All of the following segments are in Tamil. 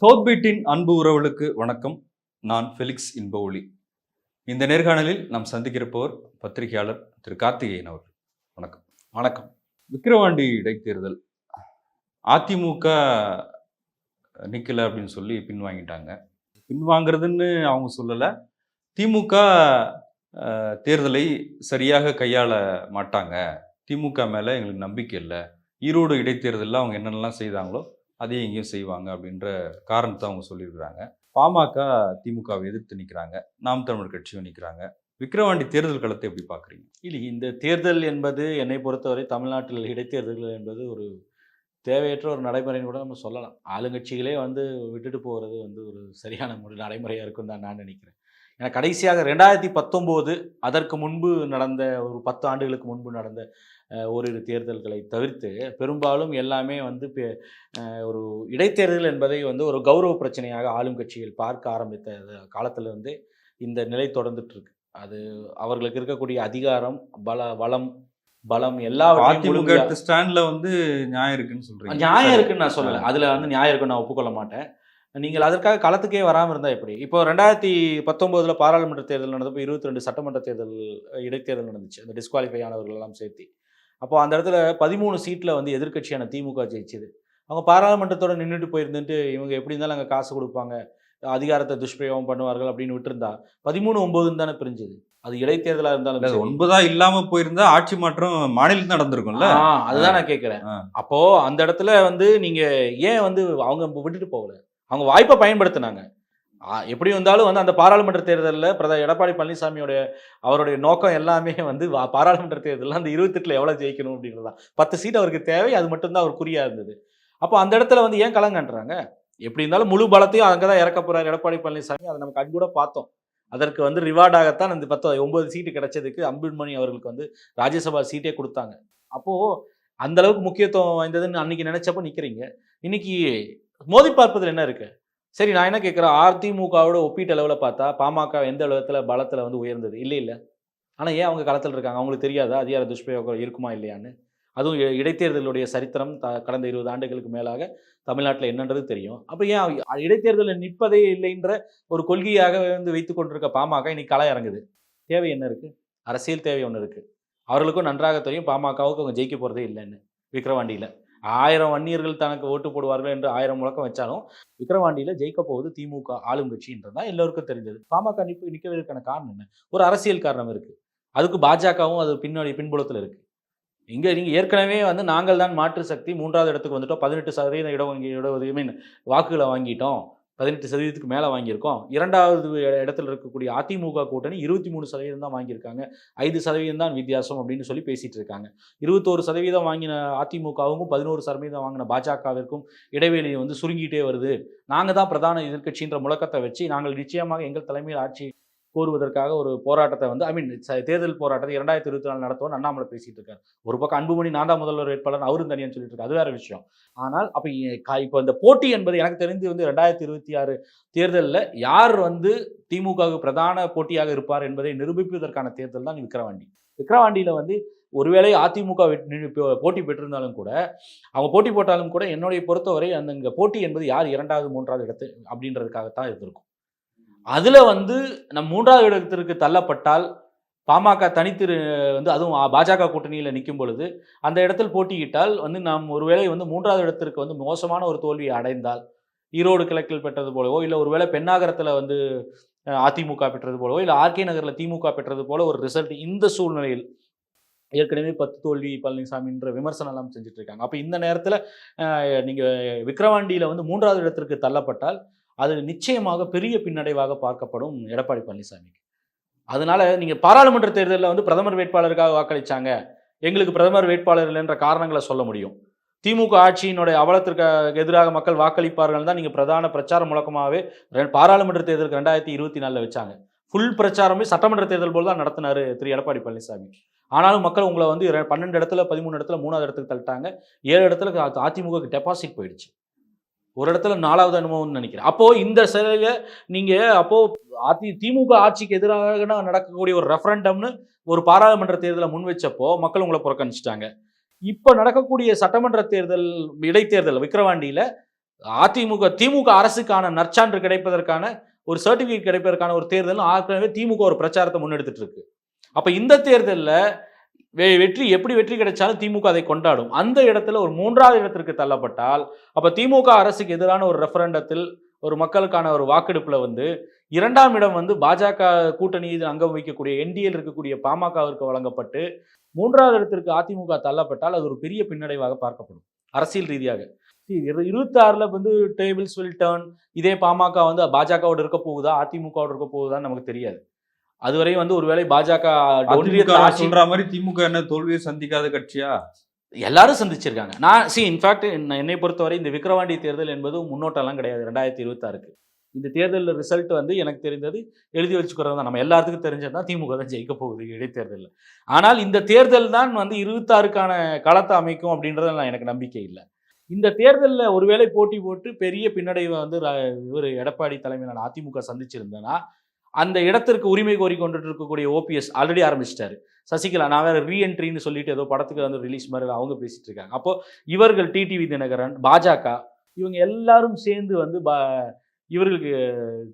சவுத் பீட்டின் அன்பு உறவுகளுக்கு வணக்கம். நான் ஃபெலிக்ஸ் இன்ப ஒளி இந்த நேர்காணலில் நாம் சந்திக்கிறப்போர் பத்திரிகையாளர் திரு கார்த்திகேயன் அவர்கள். வணக்கம். வணக்கம். விக்கிரவாண்டி இடைத்தேர்தல். அதிமுக நிக்கல அப்படின்னு சொல்லி பின்வாங்கிட்டாங்க பின்வாங்கிறதுன்னு அவங்க சொல்லலை. திமுக தேர்தலை சரியாக கையாள மாட்டாங்க. திமுக மேலே எங்களுக்கு நம்பிக்கை இல்லை. ஈரோடு இடைத்தேர்தலில் அவங்க என்னென்னலாம் செய்தாங்களோ அதையும் எங்கேயும் செய்வாங்க அப்படின்ற காரணத்தை அவங்க சொல்லியிருக்கிறாங்க. பாமக திமுகவை எதிர்த்து நிற்கிறாங்க நாம் தமிழர் கட்சியும் நிற்கிறாங்க விக்கிரவாண்டி தேர்தல் களத்தை எப்படி பார்க்குறீங்க? இல்லை இந்த தேர்தல் என்பது என்னை பொறுத்தவரை தமிழ்நாட்டில் இடைத்தேர்தல்கள் என்பது ஒரு தேவையற்ற ஒரு நடைமுறைன்னு கூட நம்ம சொல்லலாம். ஆளுங்கட்சிகளே வந்து விட்டுட்டு போகிறது வந்து ஒரு சரியான முறை நடைமுறையாக இருக்கும் தான் நான் நினைக்கிறேன். ஏன்னா கடைசியாக ரெண்டாயிரத்தி பத்தொம்போது அதற்கு முன்பு நடந்த ஒரு பத்து ஆண்டுகளுக்கு முன்பு நடந்த ஓரிரு தேர்தல்களை தவிர்த்து பெரும்பாலும் எல்லாமே வந்து ஒரு இடைத்தேர்தல் என்பதை வந்து ஒரு கௌரவ பிரச்சனையாக ஆளும் கட்சிகள் பார்க்க ஆரம்பித்த காலத்துல இருந்தே இந்த நிலை தொடர்ந்துட்டு இருக்கு அது அவர்களுக்கு இருக்கக்கூடிய அதிகாரம் பல வளம் பலம் எல்லாவற்றையும் அதிமுக ஸ்டாண்ட்ல வந்து நியாயம் இருக்குன்னு சொல்றீங்க. நியாயம் இருக்குன்னு நான் சொல்லலை. அதுல வந்து நியாயம் இருக்குன்னு நான் ஒப்புக்கொள்ள மாட்டேன். நீங்கள் அதற்காக களத்துக்கே வராமல் இருந்தால் எப்படி? இப்போ ரெண்டாயிரத்தி பத்தொம்போதில் பாராளுமன்ற தேர்தல் நடந்தப்போ இருபத்தி ரெண்டு சட்டமன்ற தேர்தல் இடைத்தேர்தல் நடந்துச்சு. அந்த டிஸ்குவாலிஃபை ஆனவர்கள் எல்லாம் சேர்த்து. அப்போ அந்த இடத்துல பதிமூணு சீட்டில் வந்து எதிர்க்கட்சியான திமுக ஜெயிச்சுது. அவங்க பாராளுமன்றத்தோட நின்றுட்டு போயிருந்துட்டு இவங்க எப்படி இருந்தாலும் அங்கே காசு கொடுப்பாங்க. அதிகாரத்தை துஷ்பிரயோகம் பண்ணுவார்கள் அப்படின்னு விட்டுருந்தா பதிமூணு ஒம்போதுன்னு தானே பிரிஞ்சுது. அது இடைத்தேர்தலாக இருந்தாலும். ஒன்பதா இல்லாம போயிருந்தா ஆட்சி மாற்றம் மாநிலத்தில் நடந்திருக்கும்ல? அதுதான் நான் கேட்குறேன். அப்போ அந்த இடத்துல வந்து நீங்க ஏன் வந்து அவங்க விட்டுட்டு போகல? அவங்க வாய்ப்பை பயன்படுத்தினாங்க. எப்படி வந்தாலும் வந்து அந்த பாராளுமன்ற தேர்தலில் பிரதமர் எடப்பாடி பழனிசாமியோட அவருடைய நோக்கம் எல்லாமே வந்து பாராளுமன்ற தேர்தலில் அந்த இருபத்தெட்டில் எவ்வளோ ஜெயிக்கணும் அப்படின்றது தான். பத்து சீட் அவருக்கு தேவை அது மட்டும்தான் அவர் குறியாக இருந்தது. அப்போ அந்த இடத்துல வந்து ஏன் கலங்கன்றாங்க? எப்படி இருந்தாலும் முழு பலத்தையும் அங்கே தான் இறக்க போகிறார் எடப்பாடி பழனிசாமி. அதை நம்ம கண் கூட பார்த்தோம். அதற்கு வந்து ரிவார்டாகத்தான் அந்த பத்து ஒன்பது சீட்டு கிடைச்சதுக்கு அன்புமணி அவர்களுக்கு வந்து ராஜ்யசபா சீட்டே கொடுத்தாங்க. அப்போது அந்த அளவுக்கு முக்கியத்துவம் வாய்ந்ததுன்னு அன்னைக்கு நினைச்சப்போ நிற்கிறீங்க இன்னைக்கு மோதி பார்ப்பதில் என்ன இருக்குது சரி நான் என்ன கேட்குறேன் அதிமுகவோட ஒப்பீட்டு அளவில் பார்த்தா பாமக எந்த அளவுல பலத்தில் வந்து உயர்ந்தது? இல்லை இல்லை. ஆனால் ஏன் அவங்க களத்தில் இருக்காங்க? அவங்களுக்கு தெரியாதா? அதிகார துஷ்பிரயோகம் இருக்குமா இல்லையான்னு? அதுவும் இடைத்தேர்தலுடைய சரித்திரம் த கடந்த இருபது ஆண்டுகளுக்கு மேலாக தமிழ்நாட்டில் என்னன்றது தெரியும். அப்போ ஏன் இடைத்தேர்தலில் நிற்பதே இல்லைன்ற ஒரு கொள்கையாக வந்து வைத்து கொண்டிருக்க பாமக இன்னைக்கு களை இறங்குது. தேவை என்ன இருக்குது அரசியல் தேவை ஒன்று இருக்குது அவர்களுக்கும் நன்றாக தெரியும் பாமகவுக்கு அவங்க ஜெயிக்க போகிறதே இல்லைன்னு. விக்கிரவாண்டியில். ஆயிரம் வன்னியர்கள் தனக்கு ஓட்டு போடுவார்கள் என்று ஆயிரம் முழக்கம் வச்சாலும் விக்கிரவாண்டியில் ஜெயிக்க போவது திமுக ஆளும் கட்சின்றதான் எல்லாருக்கும் எல்லோருக்கும் தெரிஞ்சது. பாமக நிற்ப நிற்கவதற்கான காரணம் என்ன? ஒரு அரசியல் காரணம் இருக்குது அதுக்கு பாஜகவும் அது பின்னாடி பின்புலத்தில் இருக்குது இங்கே நீங்கள் ஏற்கனவே வந்து நாங்கள் தான் மாற்று சக்தி மூன்றாவது இடத்துக்கு வந்துட்டோம் பதினெட்டு சதவீத இடம் வங்கி இட மீன் வாக்குகளை வாங்கிட்டோம். பதினெட்டு சதவீதத்துக்கு மேலே வாங்கியிருக்கோம். இரண்டாவது இடத்துல இருக்கக்கூடிய அதிமுக கூட்டணி இருபத்தி மூணு சதவீதம் தான் வாங்கியிருக்காங்க. ஐந்து சதவீதம் தான் வித்தியாசம் அப்படின்னு சொல்லி பேசிகிட்டு இருக்காங்க. இருபத்தோரு சதவீதம் வாங்கின அதிமுகவுக்கும் பதினோரு சதவீதம் வாங்கின பாஜகவிற்கும் இடைவெளி வந்து சுருங்கிட்டே வருது. நாங்கள் தான் பிரதான எதிர்கட்சின்ற முழக்கத்தை வச்சு நாங்கள் நிச்சயமாக எங்கள் தலைமையில் ஆட்சி கோருவதற்காக ஒரு போராட்டத்தை வந்து ஐ மீன் தேர்தல் போராட்டத்தை இரண்டாயிரத்தி இருபத்தி நாலு நடத்துவோம் அண்ணாமலை பேசிட்டு இருக்காரு. ஒரு பக்கம் அன்புமணி நான் தான் முதல்வர் வேட்பாளர் அவரும் தனியான்னு சொல்லிட்டு இருக்காரு. அது வேற விஷயம். ஆனால் அப்போ இப்போ இந்த போட்டி என்பது எனக்கு தெரிந்து வந்து ரெண்டாயிரத்தி இருபத்தி ஆறு தேர்தலில் யார் வந்து திமுகவுக்கு பிரதான போட்டியாக இருப்பார் என்பதை நிரூபிப்பதற்கான தேர்தல் தான் விக்கிரவாண்டி. விக்கிரவாண்டியில் வந்து ஒருவேளை அதிமுக போட்டி பெற்றிருந்தாலும் கூட அவங்க போட்டி போட்டாலும் கூட என்னுடைய பொறுத்தவரை அந்த இங்கே போட்டி என்பது யார் இரண்டாவது மூன்றாவது இடத்து அப்படின்றதுக்காகத்தான் இருந்திருக்கும். அதுல வந்து நம் மூன்றாவது இடத்திற்கு தள்ளப்பட்டால் பாமக தனித்திரு வந்து அதுவும் பாஜக கூட்டணியில் நிற்கும் பொழுது அந்த இடத்தில் போட்டியிட்டால் வந்து நாம் ஒருவேளை வந்து மூன்றாவது இடத்திற்கு வந்து மோசமான ஒரு தோல்வியை அடைந்தால் ஈரோடு கிழக்கில் பெற்றது போலவோ இல்லை ஒருவேளை பெண்ணாகரத்தில் வந்து அதிமுக பெற்றது போலவோ இல்லை ஆர்கே நகரில் திமுக பெற்றது போல ஒரு ரிசல்ட் இந்த சூழ்நிலையில் ஏற்கனவே பத்து தோல்வி பழனிசாமின்ற விமர்சனம் எல்லாம் செஞ்சுட்டு இருக்காங்க. அப்போ இந்த நேரத்தில் நீங்கள் விக்ரவாண்டியில் வந்து மூன்றாவது இடத்திற்கு தள்ளப்பட்டால் அது நிச்சயமாக பெரிய பின்னடைவாக பார்க்கப்படும் எடப்பாடி பழனிசாமிக்கு. அதனால நீங்கள் பாராளுமன்ற தேர்தலில் வந்து பிரதமர் வேட்பாளருக்காக வாக்களிச்சாங்க. எங்களுக்கு பிரதமர் வேட்பாளர் இல்லைன்ற காரணங்களை சொல்ல முடியும். திமுக ஆட்சியினுடைய அவலத்திற்கு எதிராக மக்கள் வாக்களிப்பார்கள் தான் நீங்கள் பிரதான பிரச்சார முழக்கமாகவே ரெ- பாராளுமன்ற தேர்தலுக்கு ரெண்டாயிரத்தி இருபத்தி நாலில் வச்சாங்க. ஃபுல் பிரச்சாரமே சட்டமன்ற தேர்தல் போல் தான் நடத்தினாரு திரு. எடப்பாடி பழனிசாமி. ஆனாலும் மக்கள் உங்களை வந்து ரெ- பன்னெண்டு இடத்துல பதிமூணு இடத்துல மூணாவது இடத்துக்கு தள்ளிட்டாங்க. ஏழு இடத்துல அ- டெபாசிட் போயிடுச்சு. ஒரு இடத்துல நாலாவது அனுபவம்னு நினைக்கிறேன். அப்போ இந்த சிலையில நீங்க அப்போ அதி திமுக ஆட்சிக்கு எதிராக நடக்கக்கூடிய ஒரு ரெஃபரண்டம்னு ஒரு பாராளுமன்ற தேர்தலை முன் வச்சப்போ மக்கள் உங்களை புறக்கணிச்சிட்டாங்க. இப்போ நடக்கக்கூடிய சட்டமன்ற தேர்தல் இடைத்தேர்தல் விக்கிரவாண்டியில் அதிமுக திமுக அரசுக்கான நற்சான்று கிடைப்பதற்கான ஒரு சர்டிஃபிகேட் கிடைப்பதற்கான ஒரு தேர்தல் ஆற்கனவே திமுக ஒரு பிரச்சாரத்தை முன்னெடுத்துட்டு இருக்கு. அப்போ இந்த தேர்தலில் வெற்றி எப்படி வெற்றி கிடைச்சாலும் திமுக அதை கொண்டாடும். அந்த இடத்துல ஒரு மூன்றாவது இடத்திற்கு தள்ளப்பட்டால் அப்போ திமுக அரசுக்கு எதிரான ஒரு ரெஃபரண்டத்தில் ஒரு மக்களுக்கான ஒரு வாக்கெடுப்பில் வந்து இரண்டாம் இடம் வந்து பாஜக கூட்டணியில் அங்கம் வைக்கக்கூடிய என்டிஎல் இருக்கக்கூடிய பாமகவிற்கு வழங்கப்பட்டு மூன்றாவது இடத்திற்கு அதிமுக தள்ளப்பட்டால் அது ஒரு பெரிய பின்னடைவாக பார்க்கப்படும் அரசியல் ரீதியாக. இருபத்தி வந்து டேபிள்ஸ் வில் டேர்ன் இதே பாமக வந்து பாஜகவோட இருக்க போகுதா அதிமுகவோட இருக்க போகுதான்னு நமக்கு தெரியாது. அதுவரையும் வந்து ஒருவேளை பாஜக சொல்ற மாதிரி திமுக என்ன தோல்வியை சந்திக்காத கட்சியா? எல்லாரும் சந்திச்சிருக்காங்க. நான் சி இன்ஃபேக்ட் என்னை பொறுத்தவரை இந்த விக்கிரவாண்டி தேர்தல் என்பது முன்னோட்டம்லாம் கிடையாது ரெண்டாயிரத்தி இருபத்தாறுக்கு. இந்த தேர்தலில் ரிசல்ட் வந்து எனக்கு தெரிந்தது எழுதி வச்சுக்கிறது தான். நம்ம எல்லாத்துக்கும் தெரிஞ்சது தான் திமுக தான் ஜெயிக்க போகுது இடைத்தேர்தலில். ஆனால் இந்த தேர்தல் தான் வந்து இருபத்தாறுக்கான களத்தை அமைக்கும் அப்படின்றதுல நான் எனக்கு நம்பிக்கை இல்லை. இந்த தேர்தலில் ஒருவேளை போட்டி போட்டு பெரிய பின்னடைவை வந்து இவர் எடப்பாடி தலைமையிலான அதிமுக சந்திச்சிருந்தேன்னா அந்த இடத்திற்கு உரிமை கோரி கொண்டுட்டு இருக்கக்கூடிய ஓபிஎஸ் ஆல்ரெடி ஆரம்பிச்சிட்டாரு. சசிகலா நான் வேற ரீஎன்ட்ரின்னு சொல்லிட்டு ஏதோ படத்துக்கு வந்து ரிலீஸ் மாதிரி அவங்க பேசிட்டு இருக்காங்க. அப்போ இவர்கள் டிடிவி தினகரன் பாஜக இவங்க எல்லாரும் சேர்ந்து வந்து பா இவர்களுக்கு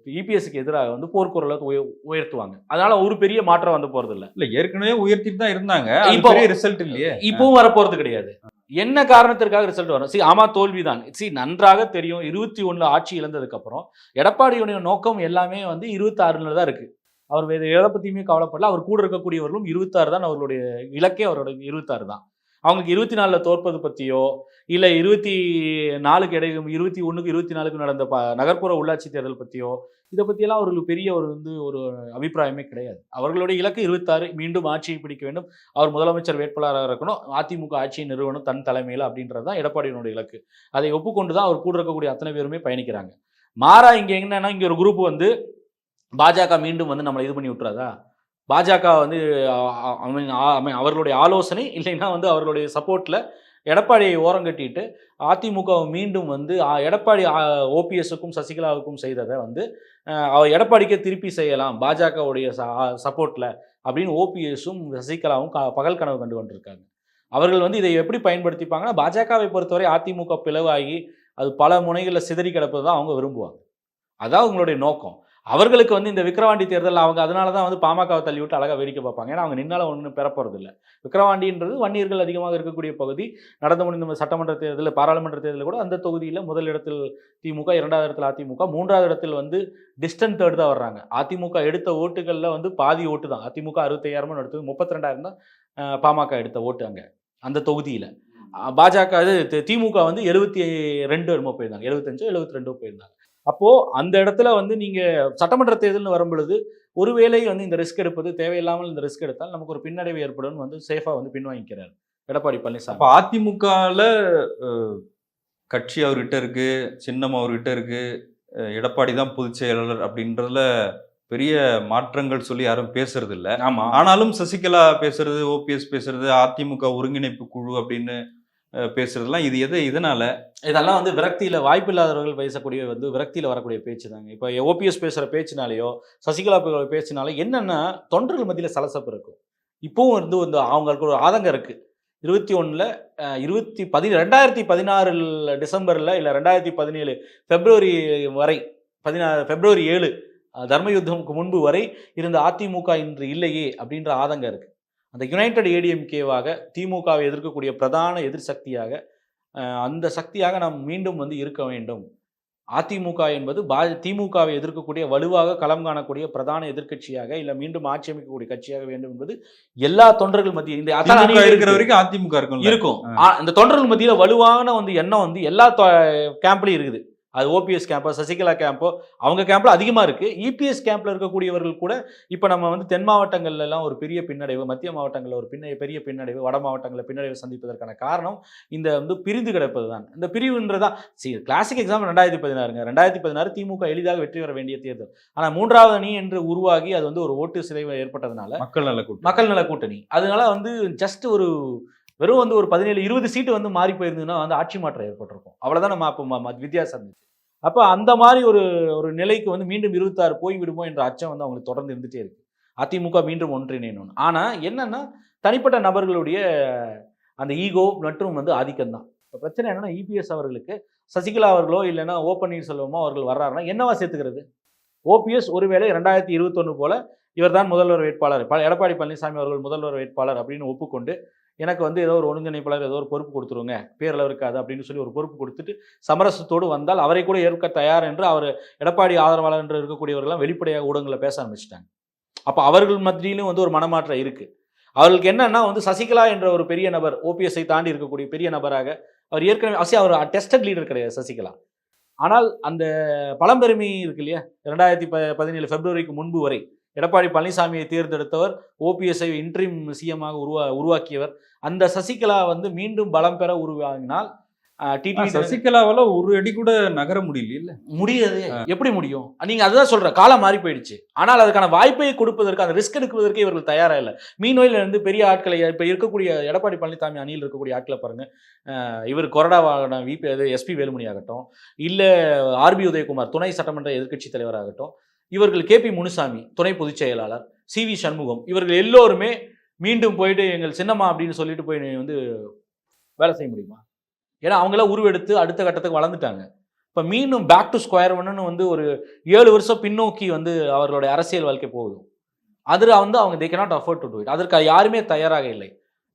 இபிஎஸ்க்கு எதிராக வந்து போர்க்குரலை உய உயர்த்துவாங்க. அதனால ஒரு பெரிய மாற்றம் வந்து போறது இல்ல இல்ல ஏற்கனவே உயர்த்திட்டு தான் இருந்தாங்க. இப்போ- இப்போ ரிசல்ட் இல்லையே. இப்பவும் வரப்போறது கிடையாது. என்ன காரணத்திற்காக ரிசல்ட் வரும்? சி ஆமா தோல்விதான். சி நன்றாக தெரியும். இருபத்தி ஒண்ணுல ஆட்சி இழந்ததுக்கப்புறம் எடப்பாடியுடைய நோக்கம் எல்லாமே வந்து இருபத்தாறுல தான் இருக்கு. அவர் எதை பற்றியுமே கவலைப்படல. அவர் கூட இருக்கக்கூடியவர்களும் இருபத்தாறு தான் அவர்களுடைய இலக்கே அவரோட இருபத்தாறு தான். அவங்களுக்கு இருபத்தி நாலில் தோற்பது பற்றியோ இல்லை இருபத்தி நாலுக்கு இடையும் இருபத்தி ஒன்றுக்கு இருபத்தி நாலுக்கு நடந்த ப நகர்ப்புற உள்ளாட்சி தேர்தல் பற்றியோ இதை பற்றியெல்லாம் அவர்களுக்கு பெரிய ஒரு வந்து ஒரு அபிப்பிராயமே கிடையாது. அவர்களுடைய இலக்கு இருபத்தாறு மீண்டும் ஆட்சியை பிடிக்க வேண்டும். அவர் முதலமைச்சர் வேட்பாளராக இருக்கணும். அதிமுக ஆட்சியை நிறுவனம் தன் தலைமையில் அப்படின்றது தான் எடப்பாடியினுடைய இலக்கு. அதை ஒப்புக்கொண்டு தான் அவர் கூட இருக்கக்கூடிய அத்தனை பேருமே பயணிக்கிறாங்க. மாறா இங்கே என்னன்னா இங்கே ஒரு குரூப் வந்து பாஜக மீண்டும் வந்து நம்மளை இது பண்ணி விட்டுறாதா? பாஜக வந்து அ- அ- அவர்களுடைய ஆலோசனை இல்லைன்னா வந்து அவர்களுடைய சப்போர்ட்டில் எடப்பாடியை ஓரங்கட்டிட்டு அதிமுகவை மீண்டும் வந்து எடப்பாடி ஓபிஎஸுக்கும் சசிகலாவுக்கும் செய்ததை வந்து அவர் எடப்பாடிக்கே திருப்பி செய்யலாம் பாஜகவுடைய சப்போர்ட்டில் அப்படின்னு ஓபிஎஸும் சசிகலாவும் க- பகல் கனவு கண்டு கொண்டிருக்காங்க. அவர்கள் வந்து இதை எப்படி பயன்படுத்திப்பாங்கன்னா பாஜகவை பொறுத்தவரை அதிமுக பிளவாகி அது பல முனைகளில் சிதறி கிடப்பது தான் அவங்க விரும்புவாங்க. அதான் அவங்களுடைய நோக்கம். அவர்களுக்கு வந்து இந்த விக்ரவாண்டி தேர்தல் அவங்க அதனால தான் வந்து பாமகவை தள்ளி விட்டு அழகாக வேடிக்கை பார்ப்பாங்க. ஏன்னா அவங்க நின்னால ஒன்றும் பெறப்போறது இல்லை விக்கிரவாண்டின்றது வன்னியர்கள் அதிகமாக இருக்கக்கூடிய பகுதி. நடந்து முடிந்த சட்டமன்ற தேர்தலில் பாராளுமன்ற தேர்தலில் கூட அந்த தொகுதியில் முதல் இடத்தில் திமுக இரண்டாவது இடத்தில் அதிமுக மூன்றாவது இடத்தில் வந்து டிஸ்டன்ட் தேர்ட் தான் வர்றாங்க. அதிமுக எடுத்த ஓட்டுகளில் வந்து பாதி ஓட்டு தான். அதிமுக அறுபத்தையாயிரமும் எடுத்தது முப்பத்தி ரெண்டாயிரம் தான் பாமக எடுத்த ஓட்டு அங்கே அந்த தொகுதியில். பாஜக இது திமுக வந்து எழுபத்தி ரெண்டு என்னமோ போயிருந்தாங்க. எழுபத்தஞ்சோ எழுபத்தி ரெண்டோ போயிருந்தாங்க. அப்போ அந்த இடத்துல வந்து நீங்க சட்டமன்ற தேர்தல்னு வரும் பொழுது ஒருவேளை வந்து இந்த ரிஸ்க் எடுப்பது தேவையில்லாமல் இந்த ரிஸ்க் எடுத்தால் நமக்கு ஒரு பின்னடைவு ஏற்படும் வந்து சேஃபா வந்து பின்வாங்கிக்கிறார். எடப்பாடி அப்ப பழனிசாமி அதிமுகல அஹ், கட்சி அவர்கிட்ட இருக்கு சின்னம் அவர்கிட்ட இருக்கு எடப்பாடி தான் பொதுச் செயலாளர் அப்படின்றதுல பெரிய மாற்றங்கள் சொல்லி யாரும் பேசுறது இல்ல ஆமா. ஆனாலும் சசிகலா பேசுறது ஓபிஎஸ் பேசுறது அதிமுக ஒருங்கிணைப்பு குழு அப்படின்னு பேசுறதுலாம் இது எது இதனால இதெல்லாம் வந்து விரக்தியில வாய்ப்பு இல்லாதவர்கள் பேசக்கூடிய வந்து விரக்தியில வரக்கூடிய பேச்சு தாங்க இப்போ ஓபிஎஸ் பேசுற பேச்சுனாலேயோ சசிகலா பேச்சுனாலோ என்னென்னா என்னன்னா தொண்டர்கள் மத்தியில சலசப்பு இருக்கும். இப்பவும் வந்து வந்து அவங்களுக்கு ஒரு ஆதங்கம் இருக்கு. இருபத்தி ஒன்றில் இருபத்தி பதி ரெண்டாயிரத்தி பதினாறில் டிசம்பரில் இல்லை ரெண்டாயிரத்தி பதினேழு பிப்ரவரி வரை பதினாறு பிப்ரவரி ஏழு தர்மயுத்தமுக்கு தர்ம யுத்தமுக்கு முன்பு வரை இருந்த அதிமுக இன்று இல்லையே அப்படின்ற ஆதங்கம் இருக்குது அந்த யுனைடெட் ஏடிஎம்கேவாக திமுகவை எதிர்க்கக்கூடிய பிரதான எதிர் சக்தியாக அஹ், அந்த சக்தியாக நாம் மீண்டும் வந்து இருக்க வேண்டும். அதிமுக என்பது பா திமுகவை எதிர்க்கக்கூடிய வலுவாக களம் காணக்கூடிய பிரதான எதிர்க்கட்சியாக இல்ல மீண்டும் ஆட்சி அமைக்கக்கூடிய கட்சியாக வேண்டும் என்பது எல்லா தொண்டர்கள் மத்தியில் இந்த இருக்கிற இருக்கு. வரைக்கும் அதிமுக இருக்கும். இருக்கும் இந்த தொண்டர்கள் மத்தியில வலுவான வந்து எண்ணம் வந்து எல்லா கேம்ப்லயும் இருக்குது. அது ஓபிஎஸ் கேம்போ சசிகலா கேம்போ அவங்க கேம்ப்ல அதிகமா இருக்கு. இபிஎஸ் கேம்ப்ல இருக்கக்கூடியவர்கள் கூட இப்ப நம்ம வந்து தென் மாவட்டங்கள்ல எல்லாம் ஒரு பெரிய பின்னடைவு மத்திய மாவட்டங்கள்ல ஒரு பின்ன பெரிய பின்னடைவு வட மாவட்டங்களில் பின்னடைவு சந்திப்பதற்கான காரணம் இந்த வந்து பிரிந்து கிடப்பது தான் இந்த பிரிவுன்றதான் சரி கிளாசிக் எக்ஸாம் ரெண்டாயிரத்தி பதினாறுங்க. ரெண்டாயிரத்தி பதினாறு திமுக எளிதாக வெற்றி பெற வேண்டிய தேர்தல். ஆனா மூன்றாவது அணி என்று உருவாகி அது வந்து ஒரு ஓட்டு சிதைவு ஏற்பட்டதுனால மக்கள் நல கூட்டணி. மக்கள் நல கூட்டணி. அதனால வந்து ஜஸ்ட் ஒரு வெறும் வந்து ஒரு பதினேழு இருபது சீட்டு வந்து மாறி போயிருந்ததுன்னா வந்து ஆட்சி மாற்றம் ஏற்பட்டிருக்கும். அவ்வளோதான் நம்ம அப்போ ம- வித்தியாசம் இருந்துச்சு. அப்போ அந்த மாதிரி ஒரு ஒரு நிலைக்கு வந்து மீண்டும் இருபத்தாறு போய் விடுமோ என்ற அச்சம் வந்து அவங்களுக்கு தொடர்ந்து இருந்துட்டே இருக்கு. அதிமுக மீண்டும் ஒன்றிணைணும் ஆனால் என்னன்னா தனிப்பட்ட நபர்களுடைய அந்த ஈகோ மற்றும் வந்து ஆதிக்கம் தான். இப்போ பிரச்சனை என்னென்னா இபிஎஸ் அவர்களுக்கு சசிகலா அவர்களோ இல்லைன்னா ஓ பன்னீர்செல்வமோ அவர்கள் வர்றாருன்னா என்னவா சேர்த்துக்கிறது? ஓபிஎஸ் ஒருவேளை ரெண்டாயிரத்தி இருபத்தொன்று போல இவர்தான் முதல்வர் வேட்பாளர். எடப்பாடி பழனிசாமி அவர்கள் முதல்வர் வேட்பாளர் அப்படின்னு ஒப்புக்கொண்டு எனக்கு வந்து ஏதோ ஒரு ஒருங்கிணைப்பாளர் ஏதோ ஒரு பொறுப்பு கொடுத்துருங்க பேரில் இருக்காது அப்படின்னு சொல்லி ஒரு பொறுப்பு கொடுத்துட்டு சமரசத்தோடு வந்தால் அவரை கூட ஏற்க தயார் என்று அவர் எடப்பாடி ஆதரவாளர் என்று இருக்கக்கூடியவர்கள்லாம் வெளிப்படையாக ஊடகங்களில் பேச ஆரம்பிச்சிட்டாங்க. அப்போ அவர்கள் மத்தியிலும் வந்து ஒரு மனமாற்றம் இருக்குது அவர்களுக்கு என்னன்னா வந்து சசிகலா என்ற ஒரு பெரிய நபர் ஓபிஎஸ்ஐ தாண்டி இருக்கக்கூடிய பெரிய நபராக அவர் ஏற்கனவே அசி அவர் டெஸ்டட் லீடர் கிடையாது சசிகலா. ஆனால் அந்த பழம்பெருமை இருக்கு இல்லையா? ரெண்டாயிரத்தி ப பதினேழு பிப்ரவரிக்கு முன்பு வரை எடப்பாடி பழனிசாமியை தேர்ந்தெடுத்தவர் ஓபிஎஸ்ஐ இன்ட்ரீம் சிஎம்மாக உருவா உருவாக்கியவர். அந்த சசிகலா வந்து மீண்டும் பலம் பெற உருவாகினால் டிடிவி சசிகலாவால ஒரு அடி கூட நகர முடியல முடியாது. எப்படி முடியும்? நீங்க அதுதான் சொல்ற காலம் மாறி போயிடுச்சு. ஆனால் அதுக்கான வாய்ப்பை கொடுப்பதற்கு அந்த ரிஸ்க் எடுப்பதற்கு இவர்கள் தயாரா இல்லை. மீன்வெளியில இருந்து பெரிய ஆட்களை இப்ப இருக்கக்கூடிய எடப்பாடி பழனிசாமி அணியில் இருக்கக்கூடிய ஆட்களை பாருங்க. இவர் கொரடாவாகட்டும் விபி அது எஸ்பி வேலுமணி ஆகட்டும் இல்ல ஆர்பி உதயகுமார் துணை சட்டமன்ற எதிர்க்கட்சி தலைவராகட்டும் இவர்கள் கே பி முனுசாமி துணை பொதுச் செயலாளர் சி வி சண்முகம் இவர்கள் எல்லோருமே மீண்டும் போயிட்டு எங்கள் சின்னம்மா அப்படின்னு சொல்லிட்டு போய் வந்து வேலை செய்ய முடியுமா? ஏன்னா அவங்களாம் உருவெடுத்து அடுத்த கட்டத்துக்கு வளர்ந்துட்டாங்க. இப்போ மீண்டும் பேக் டு ஸ்கொயர் ஒன்னு வந்து ஒரு ஏழு வருஷம் பின்னோக்கி வந்து அவர்களுடைய அரசியல் வாழ்க்கை போகுது. அதில் வந்து அவங்க they cannot afford to do it அதற்கு யாருமே தயாராக இல்லை.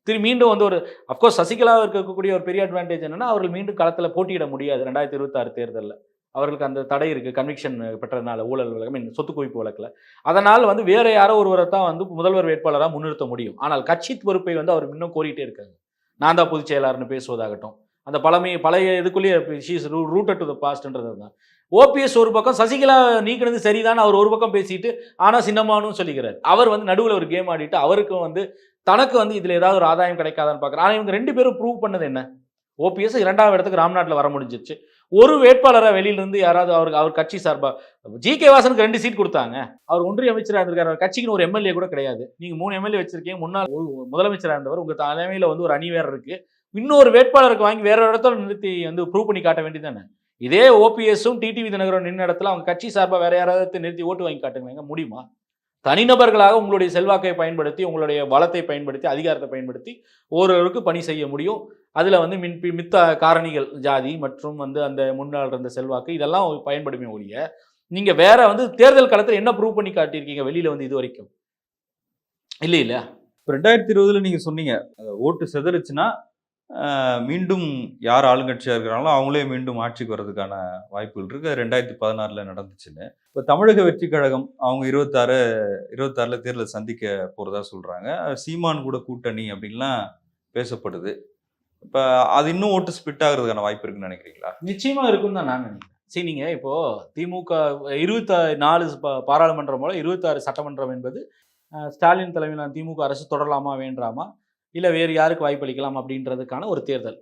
திரு மீண்டும் வந்து ஒரு அஃப்கோர்ஸ் சசிகலாவிற்கு இருக்கக்கூடிய ஒரு பெரிய அட்வான்டேஜ் என்னன்னா அவர்கள் மீண்டும் களத்தில் போட்டியிட முடியாது ரெண்டாயிரத்தி இருபத்தாறு தேர்தலில். அவர்களுக்கு அந்த தடை இருக்குது கன்விக்ஷன் பெற்றதுனால ஊழல் வழக்கு மீன் சொத்து குவிப்பு வழக்கில். அதனால் வந்து வேறு யாரோ ஒருவரை தான் வந்து முதல்வர் வேட்பாளராக முன்னிறுத்த முடியும். ஆனால் கட்சி பொறுப்பை வந்து அவர் இன்னும் கோரிக்கிட்டே இருக்காங்க நான் தான் பொதுச் செயலாளர்னு பேசுவதாகட்டும். அந்த பழமை பழைய இதுக்குள்ளேயே ஷீஸ் ரூட்டட் டு த பாஸ்ட்ன்றது தான் ஓபிஎஸ் ஒரு பக்கம் சசிகலா நீக்கினது சரிதான் அவர் ஒரு பக்கம் பேசிட்டு ஆனா சின்னமானும் சொல்லிக்கிறார். அவர் வந்து நடுவில் ஒரு கேம் ஆடிட்டு அவருக்கும் வந்து தனக்கு வந்து இதில் ஏதாவது ஒரு ஆதாயம் கிடைக்காதான்னு பார்க்குறாரு. ஆனால் இவங்க ரெண்டு பேரும் ப்ரூவ் பண்ணது என்ன? ஓபிஎஸ் இரண்டாவது இடத்துக்கு ராம்நாட்டில் வர முடிஞ்சிருச்சு. ஒரு வேட்பாளரை வெளியிலிருந்து யாராவது அவருக்கு அவர் கட்சி சார்பாக ஜி கே வாசனுக்கு ரெண்டு சீட் கொடுத்தாங்க. அவர் ஒன்றிய அமைச்சராக இருந்திருக்காரு. அவர் கட்சிக்குன்னு ஒரு எம்எல்ஏ கூட கிடையாது. நீங்கள் மூணு எம்எல்ஏ வச்சிருக்கீங்க. முன்னாள் முதலமைச்சராக இருந்தவர் உங்கள் தலைமையில் வந்து ஒரு அணி வேறு இருக்குது இன்னொரு வேட்பாளருக்கு வாங்கி வேற இடத்துல நிறுத்தி வந்து ப்ரூவ் பண்ணி காட்ட வேண்டியதானே இதே ஓபிஎஸும் டிடிவி தினகரன் நின்ன இடத்துல அவங்க கட்சி சார்பாக வேற யாராவது நிறுத்தி ஓட்டு வாங்கி காட்டுங்க முடியுமா? தனிநபர்களாக உங்களுடைய செல்வாக்கை பயன்படுத்தி உங்களுடைய பலத்தை பயன்படுத்தி அதிகாரத்தை பயன்படுத்தி ஓரளவுக்கு பணி செய்ய முடியும். அதில் வந்து மின் பி- மித்த காரணிகள் ஜாதி மற்றும் வந்து அந்த முன்னாள் இருந்த செல்வாக்கு இதெல்லாம் பயன்படுமே ஒழிய நீங்கள் வேற வந்து தேர்தல் காலத்தில் என்ன ப்ரூவ் பண்ணி காட்டியிருக்கீங்க வெளியில் வந்து இது வரைக்கும்? இல்லை இல்லை இப்போ ரெண்டாயிரத்தி இருபதுல நீங்கள் சொன்னீங்க ஓட்டு செதறிச்சுன்னா மீண்டும் யார் ஆளுங்கட்சியா இருக்கிறாங்களோ அவங்களே மீண்டும் ஆட்சிக்கு வர்றதுக்கான வாய்ப்புகள் இருக்கு. அது ரெண்டாயிரத்தி பதினாறுல நடந்துச்சுன்னு. இப்போ தமிழக வெற்றி கழகம் அவங்க இருபத்தாறு இருபத்தாறுல தேர்தலை சந்திக்க போறதா சொல்றாங்க. சீமான் கூட கூட்டணி அப்படின்லாம் பேசப்படுது. இப்போ அது இன்னும் ஓட்டு ஸ்பிட் ஆகுறதுக்கான வாய்ப்பு இருக்குன்னு நினைக்கிறீங்களா? நிச்சயமா இருக்கும் தான் நான் நினைக்கிறேன். சரி நீங்க இப்போ திமுக இருபத்தி நாலு பா- பாராளுமன்றம் போல இருபத்தாறு சட்டமன்றம் என்பது ஸ்டாலின் தலைமையிலான திமுக அரசு தொடரலாமா வேண்டாமா? இல்லை வேறு யாருக்கு வாய்ப்பளிக்கலாம் அப்படின்றதுக்கான ஒரு தேர்தல்.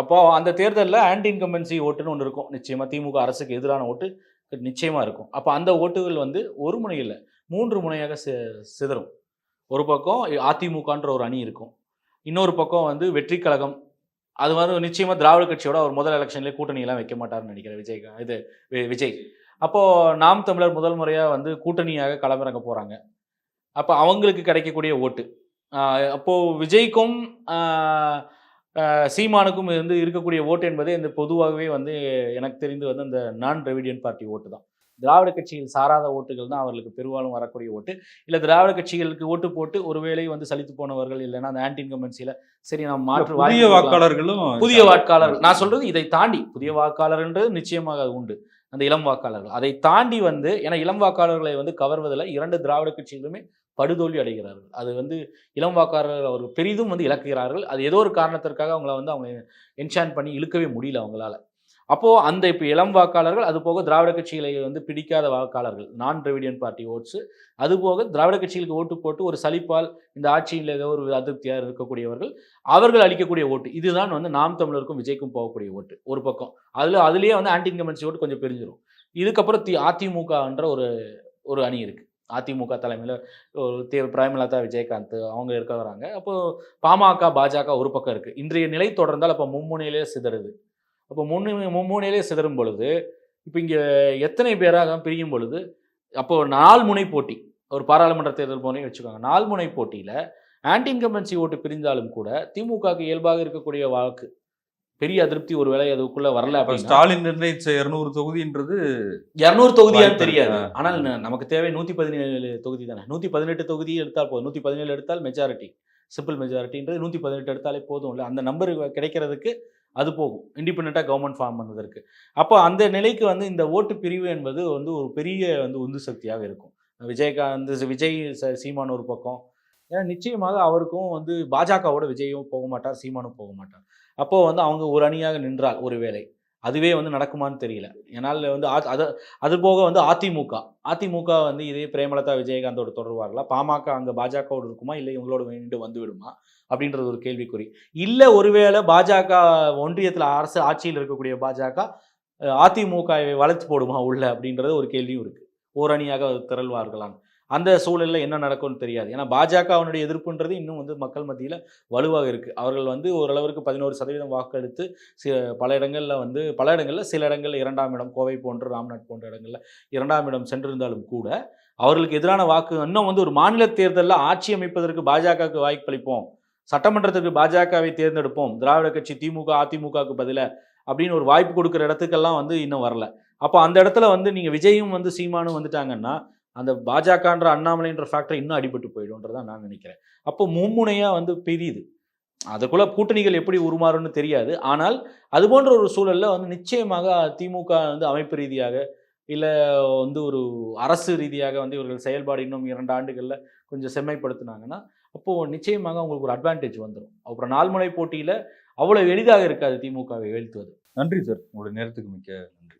அப்போ அந்த தேர்தலில் ஆன்டி இன்கம்பன்சி ஓட்டுன்னு ஒன்று இருக்கும். நிச்சயமாக திமுக அரசுக்கு எதிரான ஓட்டு நிச்சயமாக இருக்கும். அப்போ அந்த ஓட்டுகள் வந்து ஒரு முனையில் மூன்று முனையாக சி சிதறும். ஒரு பக்கம் அதிமுகன்ற ஒரு அணி இருக்கும். இன்னொரு பக்கம் வந்து வெற்றி கழகம். அது வந்து நிச்சயமாக திராவிட கட்சியோட அவர் முதல் எலெக்ஷன்லேயே கூட்டணியெல்லாம் வைக்க மாட்டார்னு நினைக்கிறேன் விஜய் இது விஜய். அப்போது நாம் தமிழர் முதல் முறையாக வந்து கூட்டணியாக களமிறங்க போகிறாங்க அப்போ அவங்களுக்கு கிடைக்கக்கூடிய ஓட்டு. ஆஹ் அப்போ விஜய்க்கும் சீமானுக்கும் வந்து இருக்கக்கூடிய ஓட்டு என்பது இந்த பொதுவாகவே வந்து எனக்கு தெரிந்து வந்து அந்த நான் திராவிடியன் பார்ட்டி ஓட்டு தான். திராவிட கட்சிகள் சாராத ஓட்டுகள் தான் அவர்களுக்கு பெரும்பாலும் வரக்கூடிய ஓட்டு. இல்லை திராவிட கட்சிகளுக்கு ஓட்டு போட்டு ஒருவேளை வந்து சலித்து போனவர்கள் இல்லைன்னா அந்த ஆன்டி இன்கம்பன்சியில் சரி நம்ம மாற்று புதிய. வாக்காளர்களும் புதிய வாக்காளர்கள். நான் சொல்றது இதை தாண்டி புதிய வாக்காளர்ன்றது நிச்சயமாக அது உண்டு. அந்த இளம் வாக்காளர்கள். அதை தாண்டி வந்து ஏன்னா இளம் வாக்காளர்களை வந்து கவர்வதில் இரண்டு திராவிட கட்சிகளுமே படுதோல்வி அடைகிறார்கள். அது வந்து இளம் வாக்காளர்கள் அவர் பெரிதும் வந்து இழக்குகிறார்கள் அது ஏதோ ஒரு காரணத்திற்காக அவங்கள வந்து அவங்க என்ஷான் பண்ணி இழுக்கவே முடியல அவங்களால. அப்போது அந்த இப்போ இளம் வாக்காளர்கள் அது போக திராவிட கட்சிகளை வந்து பிடிக்காத வாக்காளர்கள் நான் திராவிடியன் பார்ட்டி ஓட்ஸு அது போக திராவிட கட்சிகளுக்கு ஓட்டு போட்டு ஒரு சலிப்பால் இந்த ஆட்சியில் ஏதோ ஒரு அதிருப்தியாக இருக்கக்கூடியவர்கள் அவர்கள் அளிக்கக்கூடிய ஓட்டு. இதுதான் வந்து நாம் தமிழருக்கும் விஜய்க்கும் போகக்கூடிய ஓட்டு ஒரு பக்கம். அதில் அதுலேயே வந்து ஆன்டி இன்கமென்சி ஓட்டு கொஞ்சம் பிரிஞ்சிடும் இதுக்கப்புறம் தி அதிமுகன்ற ஒரு ஒரு அணி இருக்குது அதிமுக தலைமையில் ஒரு தே பிரேமலதா விஜயகாந்த் அவங்க இருக்க வராங்க. அப்போது பாமக பாஜக ஒரு பக்கம் இருக்குது இன்றைய நிலை தொடர்ந்தால் அப்போ மும்முனையிலே சிதறுது. அப்போ முன்னு மும்முனையிலே சிதறும் பொழுது இப்போ இங்கே எத்தனை பேராக பிரியும் பொழுது அப்போது நாள் முனை போட்டி ஒரு பாராளுமன்ற தேர்தல் போனே வச்சுக்கோங்க. நாள் முனை போட்டியில் ஆன்டி இன்கம்பன்சி ஓட்டு பிரிந்தாலும் கூட திமுகவுக்கு இயல்பாக இருக்கக்கூடிய வாக்கு பெரிய அதிருப்தி ஒரு வேளை அதுக்குள்ள வரல ஸ்டாலின் நிர்ணயிச்ச இருநூறு தொகுதின்றது இரநூறு தொகுதியான்னு வாய்ப்பு தெரியாது. ஆனால் நமக்கு தேவை நூத்தி பதினேழு தொகுதி தானே. நூத்தி பதினெட்டு தொகுதி எடுத்தால் போதும். நூத்தி பதினேழு எடுத்தால் மெஜாரிட்டி சிம்பிள் மெஜாரிட்டின்றது நூத்தி பதினெட்டு எடுத்தாலே போதும் இல்லை. அந்த நம்பர் கிடைக்கிறதுக்கு அது போகும். இண்டிபெண்ட்டாக கவர்மெண்ட் ஃபார்ம் பண்ணுவதற்கு. அப்போ அந்த நிலைக்கு வந்து இந்த ஓட்டு பிரிவு என்பது வந்து ஒரு பெரிய வந்து உந்து சக்தியாக இருக்கும். விஜயகாந்த் விஜய் ச- சீமான் ஒரு பக்கம். ஏன்னா நிச்சயமாக அவருக்கும் வந்து பாஜகவோட விஜயும் போக மாட்டார் சீமானும் போக மாட்டார். அப்போது வந்து அவங்க ஒரு அணியாக நின்றால் ஒருவேளை அதுவே வந்து நடக்குமான்னு தெரியல. ஏன்னால் வந்து ஆ- அது அது போக வந்து அதிமுக அதிமுக வந்து இதே பிரேமலதா விஜயகாந்தோட தொடர்வார்களா பாமக அங்கே பாஜகவோடு இருக்குமா? இல்லை இவங்களோட வேண்டு வந்து விடுமா? அப்படின்றது ஒரு கேள்விக்குறி. இல்லை ஒருவேளை பாஜக ஒன்றியத்தில் அரசு ஆட்சியில் இருக்கக்கூடிய பாஜக அதிமுகவை வளர்த்து போடுமா உள்ள? அப்படின்றது ஒரு கேள்வியும் இருக்கு. ஓரணியாக திரள்வார்களான் அந்த சூழலில் என்ன நடக்கும்னு தெரியாது. ஏன்னா பாஜகவினுடைய எதிர்ப்புன்றது இன்னும் வந்து மக்கள் மத்தியில் வலுவாக இருக்குது அவர்கள் வந்து ஓரளவிற்கு பதினோரு சதவீதம் வாக்கெடுத்து சி பல இடங்களில் வந்து பல இடங்களில் சில இடங்களில் இரண்டாம் இடம் கோவை போன்று ராம்நாத் போன்ற இடங்களில் இரண்டாம் இடம் சென்றிருந்தாலும் கூட அவர்களுக்கு எதிரான வாக்கு இன்னும் வந்து ஒரு மாநில தேர்தலில் ஆட்சி அமைப்பதற்கு பாஜகவுக்கு வாய்ப்பளிப்போம் சட்டமன்றத்துக்கு பாஜகவை தேர்ந்தெடுப்போம். திராவிட கட்சி திமுக அதிமுகவுக்கு பதிலாக அப்படின்னு ஒரு வாய்ப்பு கொடுக்குற இடத்துக்கெல்லாம் வந்து இன்னும் வரல. அப்போ அந்த இடத்துல வந்து நீங்கள் விஜயும் வந்து சீமானும் வந்துட்டாங்கன்னா அந்த பாஜகன்ற அண்ணாமலைன்ற ஃபேக்டர் இன்னும் அடிபட்டு போயிடும்ன்றதான் நான் நினைக்கிறேன். அப்போ மும்முனையாக வந்து பிரியுது. அதுக்குள்ள கூட்டணிகள் எப்படி உருமாறும்னு தெரியாது. ஆனால் அது போன்ற ஒரு சூழல்ல வந்து நிச்சயமாக திமுக வந்து அமைப்பு ரீதியாக இல்லை வந்து ஒரு அரசு ரீதியாக வந்து இவர்கள் செயல்பாடு இன்னும் இரண்டு ஆண்டுகளில் கொஞ்சம் செம்மைப்படுத்தினாங்கன்னா அப்போது நிச்சயமாக அவங்களுக்கு ஒரு அட்வான்டேஜ் வந்துடும் அப்புறம் நால்முனை போட்டியில் அவ்வளோ எளிதாக இருக்காது திமுகவை வீழ்த்துவது. நன்றி சார். உங்களுடைய நேரத்துக்கு மிக்க நன்றி.